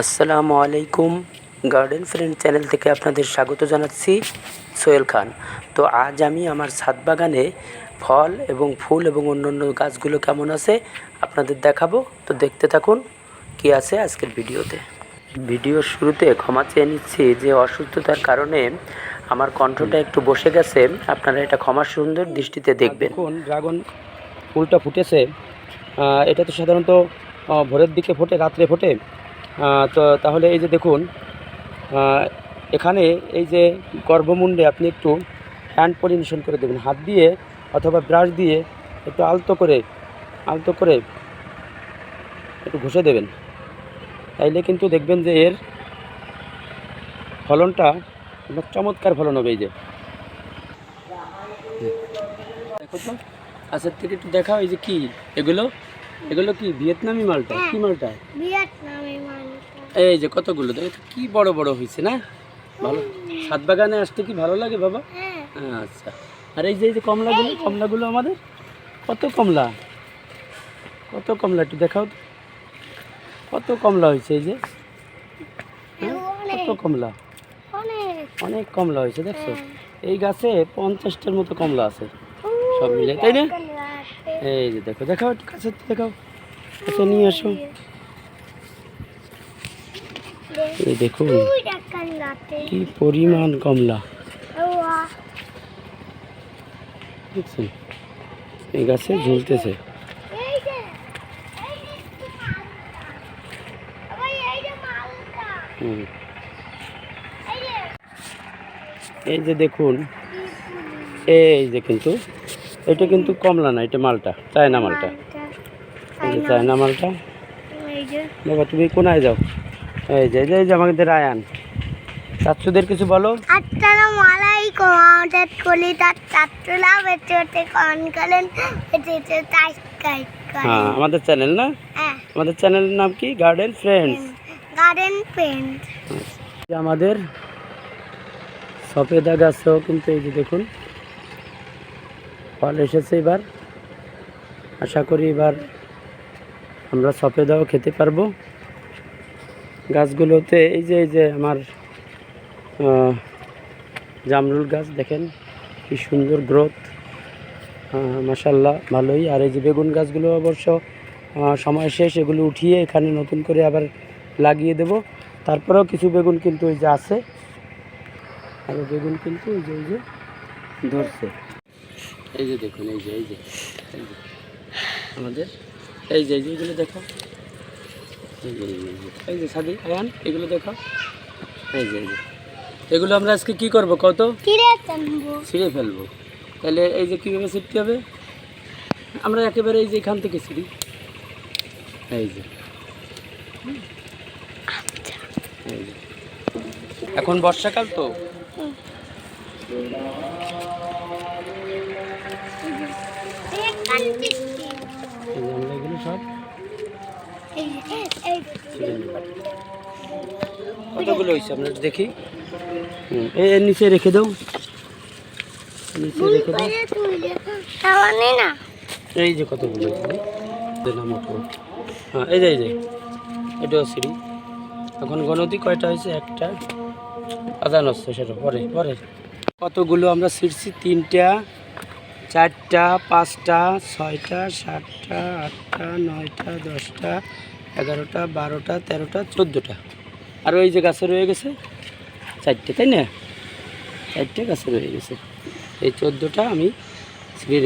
আসসালামু আলাইকুম garden friend channel থেকে আপনাদের স্বাগত জানাচ্ছি সোহেল খান। তো আজ আমি আমার ছাদ বাগানে ফল এবং ফুল এবং অন্যান্য গাছগুলো কেমন আছে আপনাদের দেখাবো। তো দেখতে থাকুন কি আছে আজকের ভিডিওতে। ভিডিওর শুরুতে ক্ষমা চেয়ে নিচ্ছি যে অসুস্থতার কারণে আমার কণ্ঠটা একটু বসে গেছে। আপনারা এটা ক্ষমা সুন্দর দৃষ্টিতে দেখবেন। ড্রাগন ফুলটা ফুটেছে। এটা তো সাধারণত ভোরের দিকে ফোটে, রাত্রে ফোটে। তো তাহলে এই যে দেখুন এখানে এই যে গর্ভমুণ্ডে আপনি একটু হ্যান্ড পলিনেশন করে দেবেন, হাত দিয়ে অথবা ব্রাশ দিয়ে একটু আলতো করে আলতো করে একটু ঘষে দেবেন। তাইলে কিন্তু দেখবেন যে এর ফলনটা আপনার চমৎকার ফলন হবে এই যে। দেখো আচ্ছা থেকে একটু দেখাও এই যে কি, এগুলো? এগুলো কি ভিয়েতনামি মালটা? কি মালটা? মালটা এই যে কতগুলো দেখো কি বড় বড় হয়েছে না? ভালো। সাত বাগানে আসতে কি ভালো লাগে বাবা? হ্যাঁ। আচ্ছা। আর এই যে এই যে কমলাগুলো কমলাগুলো আমাদের? কত কমলা? কত কমলা একটু দেখাও তো। কত কমলা হয়েছে এই যে? হ্যাঁ? কত কমলা? অনেক। অনেক কমলা হয়েছে দেখছ? হ্যাঁ। এই গাছে পঞ্চাশটার মতো কমলা আছে। সব মিলে তাই না? এই যে দেখো দেখাও একটু কাছে দেখাও। কাছে নিয়ে আসো। এই দেখুন কি পরিমাণ কমলা। দেখছেন? এই গাছে ঝুলতেছে। এই যে দেখুন এই যে কিন্তু এটা কিন্তু কমলা না এটা মালটা চায়না মালটা। চায়না মালটা। বাবা তুমি কোনায় যাও। এই যে এই যে- আমাদের আয়ান চাচ্ছুদের কিছু বলো? আসসালামু আলাইকুম আমাদের কলিতার ছাত্ররা বেঁচে বেঁচে কন করেন বেঁচে কাই হ্যাঁ আমাদের চ্যানেল না? হ্যাঁ। আমাদের চ্যানেলের নাম কি? গার্ডেন ফ্রেন্ডস গার্ডেন যে আমাদের সফেদা গাছও কিন্তু এই যে দেখুন ফল এসেছে এবার। আশা করি এবার আমরা সফেদাও খেতে পারব। গাছগুলোতে, এই যে এই যে আমার জামরুল গাছ দেখেন, কি সুন্দর গ্রোথ। মাসাল্লাহ ভালোই। আর এই যে বেগুন গাছগুলো অবশ্য সময় শেষ, এগুলো উঠিয়ে এখানে নতুন করে আবার লাগিয়ে দেব। তারপরেও কিছু বেগুন কিন্তু ওই যে আছে। আর বেগুন কিন্তু এই যে এই যে, ধরছে। এই যে দেখুন এই যে এই যে, আমাদের, এই যে এই যে, এগুলো দেখো। এই যে সাদি আয়ান এগুলো দেখো এই যে এই যে। এগুলো আমরা আজকে কি করব কত ছিঁড়ে ফেলব। তাহলে এই যে কীভাবে ছিটতে হবে? আমরা একেবারে এই যে এখান থেকে ছিঁড়ি। এই যে। এখন বর্ষাকাল তো। এই কান্তি কতগুলো হয়েছে একটু দেখি। এর নিচে রেখে দাও। নিচে রেখে দাও। এই যে কতগুলো দিলাম হ্যাঁ এই যে এই যে। এটাও সিঁড়ি। এখন গণতি কয়টা হয়েছে একটা। আদান হচ্ছে সেটা। পরে পরে। কতগুলো আমরা ছিঁড়ছি? তিনটা, চারটা, পাঁচটা, ছয়টা, সাতটা, আটটা, নয়টা, দশটা এগারোটা, বারোটা, তেরোটা, চোদ্দোটা। আর ওই যে গাছে রয়ে গেছে, চারটে, তাই না? চারটে গাছে রয়ে গেছে। এই চোদ্দোটা আমি ছিঁড়ে